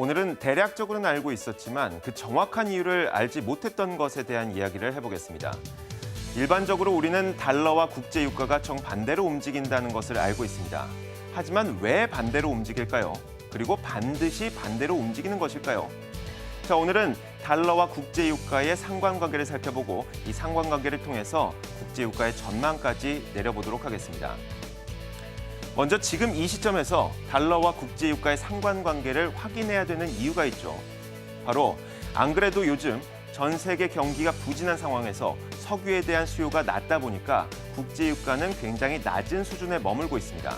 오늘은 대략적으로는 알고 있었지만 그 정확한 이유를 알지 못했던 것에 대한 이야기를 해보겠습니다. 일반적으로 우리는 달러와 국제 유가가 정반대로 움직인다는 것을 알고 있습니다. 하지만 왜 반대로 움직일까요? 그리고 반드시 반대로 움직이는 것일까요? 자, 오늘은 달러와 국제 유가의 상관관계를 살펴보고 이 상관관계를 통해서 국제 유가의 전망까지 내려보도록 하겠습니다. 먼저 지금 이 시점에서 달러와 국제 유가의 상관관계를 확인해야 되는 이유가 있죠. 바로 안 그래도 요즘 전 세계 경기가 부진한 상황에서 석유에 대한 수요가 낮다 보니까 국제 유가는 굉장히 낮은 수준에 머물고 있습니다.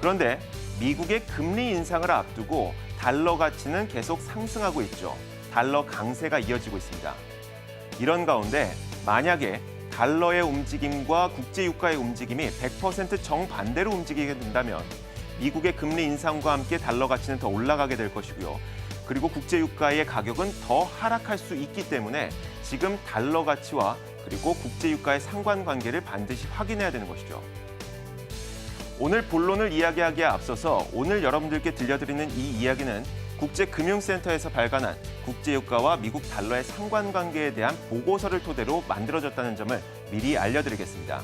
그런데 미국의 금리 인상을 앞두고 달러 가치는 계속 상승하고 있죠. 달러 강세가 이어지고 있습니다. 이런 가운데 만약에 달러의 움직임과 국제 유가의 움직임이 100% 정반대로 움직이게 된다면 미국의 금리 인상과 함께 달러 가치는 더 올라가게 될 것이고요. 그리고 국제 유가의 가격은 더 하락할 수 있기 때문에 지금 달러 가치와 그리고 국제 유가의 상관관계를 반드시 확인해야 되는 것이죠. 오늘 본론을 이야기하기에 앞서서 오늘 여러분들께 들려드리는 이 이야기는 국제금융센터에서 발간한 국제유가와 미국 달러의 상관관계에 대한 보고서를 토대로 만들어졌다는 점을 미리 알려드리겠습니다.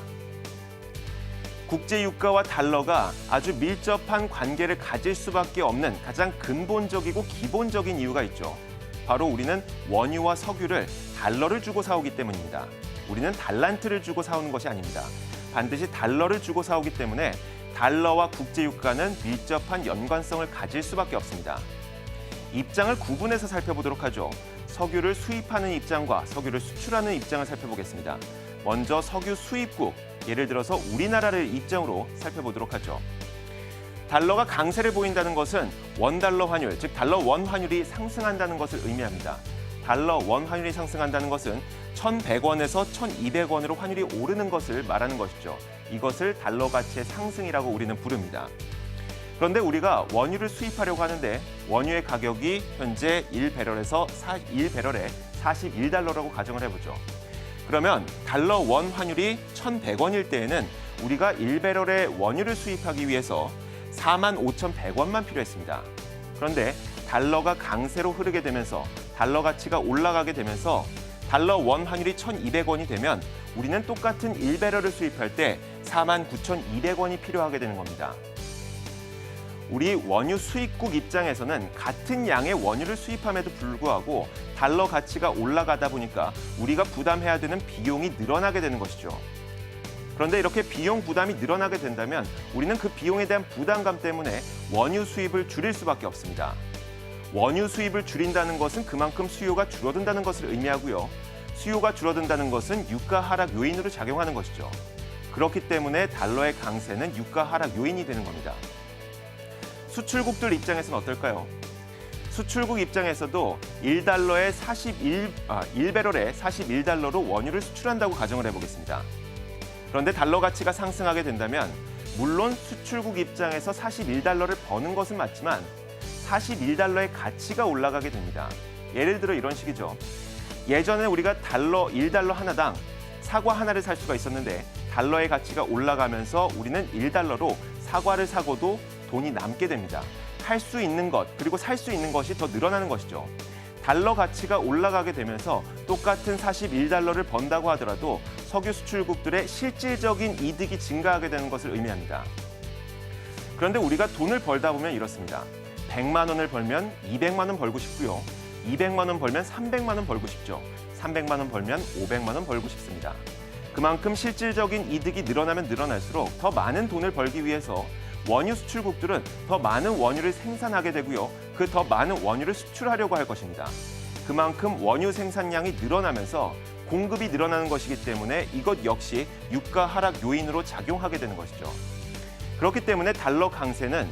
국제유가와 달러가 아주 밀접한 관계를 가질 수밖에 없는 가장 근본적이고 기본적인 이유가 있죠. 바로 우리는 원유와 석유를 달러를 주고 사오기 때문입니다. 우리는 달란트를 주고 사오는 것이 아닙니다. 반드시 달러를 주고 사오기 때문에 달러와 국제유가는 밀접한 연관성을 가질 수밖에 없습니다. 입장을 구분해서 살펴보도록 하죠. 석유를 수입하는 입장과 석유를 수출하는 입장을 살펴보겠습니다. 먼저 석유 수입국, 예를 들어서 우리나라를 입장으로 살펴보도록 하죠. 달러가 강세를 보인다는 것은 원달러 환율, 즉 달러 원 환율이 상승한다는 것을 의미합니다. 달러 원 환율이 상승한다는 것은 1,100원에서 1,200원으로 환율이 오르는 것을 말하는 것이죠. 이것을 달러 가치의 상승이라고 우리는 부릅니다. 그런데 우리가 원유를 수입하려고 하는데 원유의 가격이 현재 1배럴에서 1배럴에 41달러라고 가정을 해보죠. 그러면 달러 원 환율이 1,100원일 때에는 우리가 1배럴의 원유를 수입하기 위해서 45,100원만 필요했습니다. 그런데 달러가 강세로 흐르게 되면서 달러 가치가 올라가게 되면서 달러 원 환율이 1,200원이 되면 우리는 똑같은 1배럴을 수입할 때 49,200원이 필요하게 되는 겁니다. 우리 원유 수입국 입장에서는 같은 양의 원유를 수입함에도 불구하고 달러 가치가 올라가다 보니까 우리가 부담해야 되는 비용이 늘어나게 되는 것이죠. 그런데 이렇게 비용 부담이 늘어나게 된다면 우리는 그 비용에 대한 부담감 때문에 원유 수입을 줄일 수밖에 없습니다. 원유 수입을 줄인다는 것은 그만큼 수요가 줄어든다는 것을 의미하고요. 수요가 줄어든다는 것은 유가 하락 요인으로 작용하는 것이죠. 그렇기 때문에 달러의 강세는 유가 하락 요인이 되는 겁니다. 수출국들 입장에서는 어떨까요? 수출국 입장에서도 1달러에 41, 아, 1배럴에 41달러로 원유를 수출한다고 가정을 해보겠습니다. 그런데 달러 가치가 상승하게 된다면 물론 수출국 입장에서 41달러를 버는 것은 맞지만 41달러의 가치가 올라가게 됩니다. 예를 들어 이런 식이죠. 예전에 우리가 달러 1달러 하나당 사과 하나를 살 수가 있었는데 달러의 가치가 올라가면서 우리는 1달러로 사과를 사고도 돈이 남게 됩니다. 할 수 있는 것 그리고 살 수 있는 것이 더 늘어나는 것이죠. 달러 가치가 올라가게 되면서 똑같은 41달러를 번다고 하더라도 석유 수출국들의 실질적인 이득이 증가하게 되는 것을 의미합니다. 그런데 우리가 돈을 벌다 보면 이렇습니다. 100만 원을 벌면 200만 원 벌고 싶고요. 200만 원 벌면 300만 원 벌고 싶죠. 300만 원 벌면 500만 원 벌고 싶습니다. 그만큼 실질적인 이득이 늘어나면 늘어날수록 더 많은 돈을 벌기 위해서 원유 수출국들은 더 많은 원유를 생산하게 되고요. 그 더 많은 원유를 수출하려고 할 것입니다. 그만큼 원유 생산량이 늘어나면서 공급이 늘어나는 것이기 때문에 이것 역시 유가 하락 요인으로 작용하게 되는 것이죠. 그렇기 때문에 달러 강세는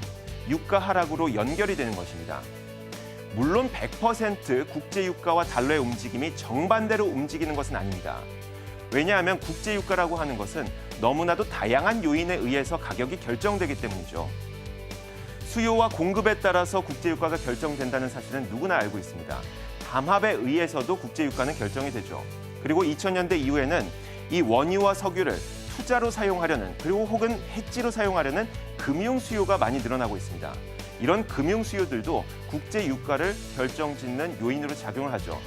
유가 하락으로 연결이 되는 것입니다. 물론 100% 국제 유가와 달러의 움직임이 정반대로 움직이는 것은 아닙니다. 왜냐하면 국제 유가라고 하는 것은 너무나도 다양한 요인에 의해서 가격이 결정되기 때문이죠. 수요와 공급에 따라서 국제 유가가 결정된다는 사실은 누구나 알고 있습니다. 담합에 의해서도 국제 유가는 결정이 되죠. 그리고 2000년대 이후에는 이 원유와 석유를 투자로 사용하려는 그리고 혹은 해지로 사용하려는 금융 수요가 많이 늘어나고 있습니다. 이런 금융 수요들도 국제 유가를 결정짓는 요인으로 작용을 하죠.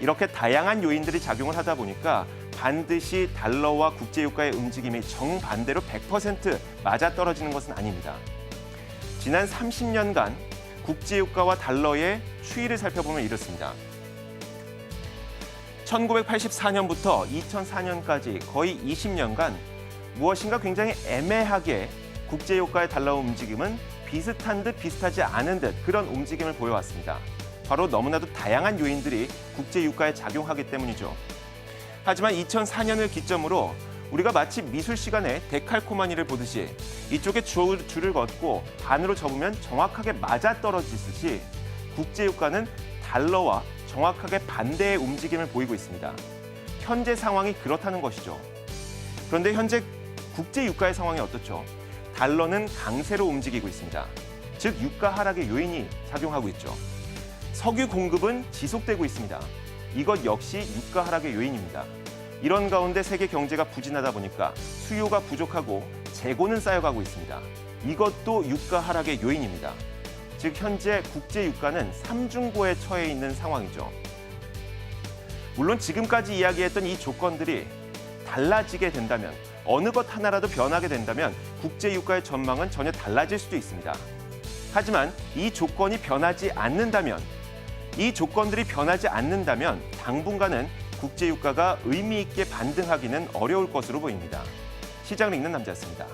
이렇게 다양한 요인들이 작용을 하다 보니까 반드시 달러와 국제 유가의 움직임이 정반대로 100% 맞아 떨어지는 것은 아닙니다. 지난 30년간 국제 유가와 달러의 추이를 살펴보면 이렇습니다. 1984년부터 2004년까지 거의 20년간 무엇인가 굉장히 애매하게 국제 유가의 달러 움직임은 비슷한 듯 비슷하지 않은 듯 그런 움직임을 보여왔습니다. 바로 너무나도 다양한 요인들이 국제 유가에 작용하기 때문이죠. 하지만 2004년을 기점으로 우리가 마치 미술 시간에 데칼코마니를 보듯이 이쪽에 줄, 줄을 걷고 반으로 접으면 정확하게 맞아 떨어지듯이 국제 유가는 달러와 정확하게 반대의 움직임을 보이고 있습니다. 현재 상황이 그렇다는 것이죠. 그런데 현재 국제 유가의 상황이 어떻죠? 달러는 강세로 움직이고 있습니다. 즉 유가 하락의 요인이 작용하고 있죠. 석유 공급은 지속되고 있습니다. 이것 역시 유가 하락의 요인입니다. 이런 가운데 세계 경제가 부진하다 보니까 수요가 부족하고 재고는 쌓여가고 있습니다. 이것도 유가 하락의 요인입니다. 즉 현재 국제 유가는 삼중고에 처해 있는 상황이죠. 물론 지금까지 이야기했던 이 조건들이 달라지게 된다면 어느 것 하나라도 변하게 된다면 국제 유가의 전망은 전혀 달라질 수도 있습니다. 하지만 이 조건이 변하지 않는다면 이 조건들이 변하지 않는다면 당분간은 국제 유가가 의미 있게 반등하기는 어려울 것으로 보입니다. 시장을 읽는 남자였습니다.